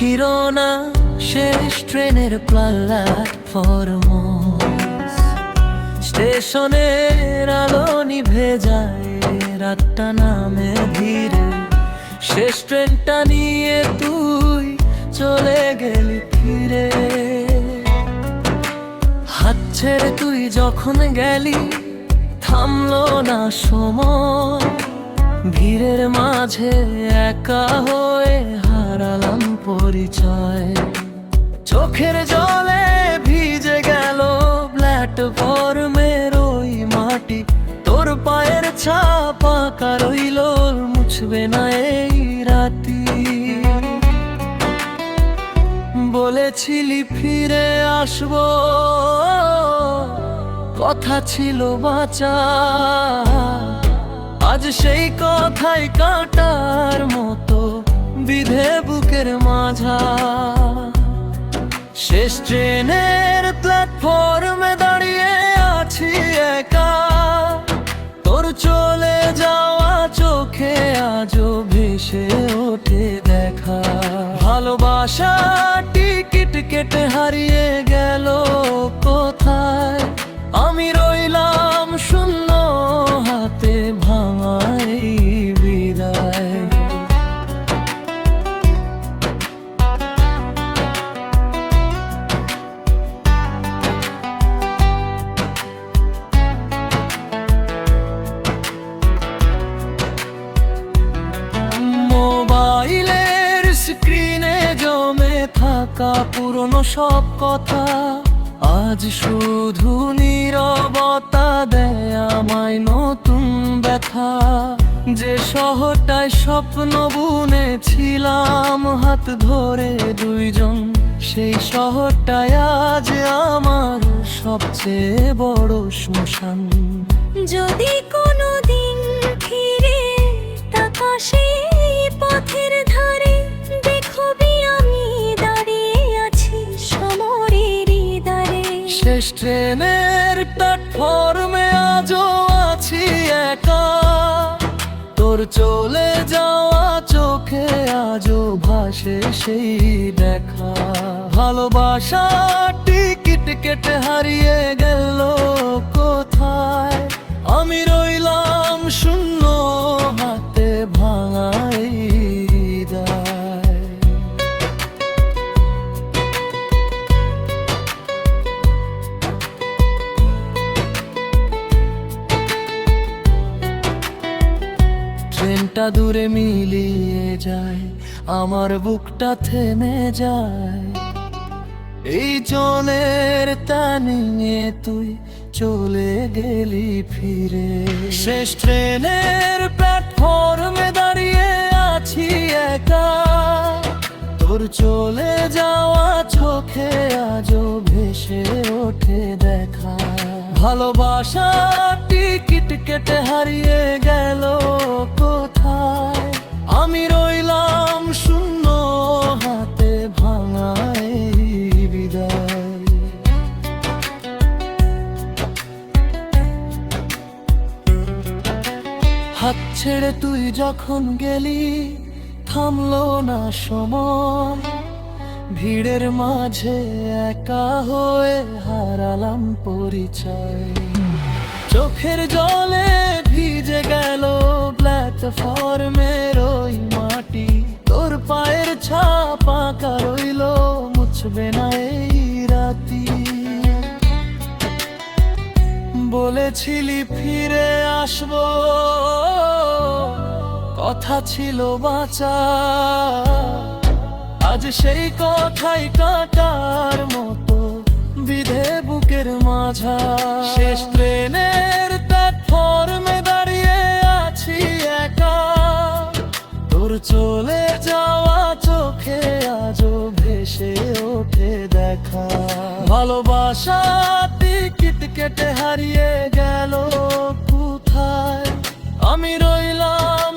না শেষ ট্রেনের প্ল্যাটফর্ম স্টেশনের আলো নিভে যায়, রাতটা নামে ধীরে। শেষ ট্রেনটা নিয়ে তুই চলে গেলি ফিরে। হাত ছেড়ে তুই যখন গেলি, থামলো না সময়। ভিড়ের মাঝে একা হয়ে পরিচয়। চোখের জলে ভিজে গেল প্ল্যাটফর্মের ওই মাটি। তোর পায়ের ছাপ আঁকা মুছবে না এই রাতি। বলেছিলি ফিরে আসব, কথা ছিল বাঁচা। আজ সেই কথাই কাটার বুকের মাঝা। শেষ ট্রেনের প্ল্যাটফর্মে দাঁড়িয়ে আছি একা। তোর চলে যাওয়া চোখে আজও ভেসে ওঠে দেখা। ভালোবাসা টিকিট কেটে হারিয়ে গেল কোথায়? আমি রইলাম থাকা পুরনো সব কথা, আজ শুধু নীরবতা দেয় আমায় নতুন ব্যথা। যে শহরটায় স্বপ্ন বুনেছিলাম, হাত ধরে দুইজন, সেই শহরটায় আজ আমার সবচেয়ে বড় শ্মশান। যদি কোনো দিন ফিরে তাকাশে শেষ ট্রেনের প্ল্যাটফর্মে আজও আছি একা। তোর চলে যাওয়া চোখে আজও ভাসে সেই দেখা। ভালোবাসা টিকিট কেটে হারিয়ে গেল কোথায়? আমি রইলাম শূন্য ট্রেনটা দূরে মিলিয়ে যায়, আমার বুকটা থেমে যায়। এই জলের টানিয়ে তুই চলে গেলি ফিরে। শেষ ট্রেনের প্ল্যাটফর্মে দাঁড়িয়ে আছি একা। তোর চলে যাওয়া চোখে আজও ভেসে ওঠে দেখা। ভালোবাসা টিকিট কেটে হারিয়ে গেল কোথায়? আমি রইলাম শূন্য হাতে ভাঙাই বিদায়। হাত ছেড়ে তুই যখন গেলি, থামলো না সময়। ভিড়ের মাঝে একা হয়ে হারালাম পরিচয়। চোখের জলে ভিজে গেল প্ল্যাটফর্মের ওই মাটি। তোর পায়ের ছাপ আঁকা রইল মুছবে না এই রাতি। বলেছিলি ফিরে আসব, কথা ছিল বাঁচা। আজ সেই কথাই কাটার মতো বিধে বুকের মাঝা শেষ ট্রেনের প্ল্যাটফর্মে দাঁড়িয়ে আছি একা। তোর চলে যাওয়া চোখে আজ ভেসে ওঠে দেখা। ভালোবাসা টিকিট কেটে হারিয়ে গেল কোথায়? আমি রইলাম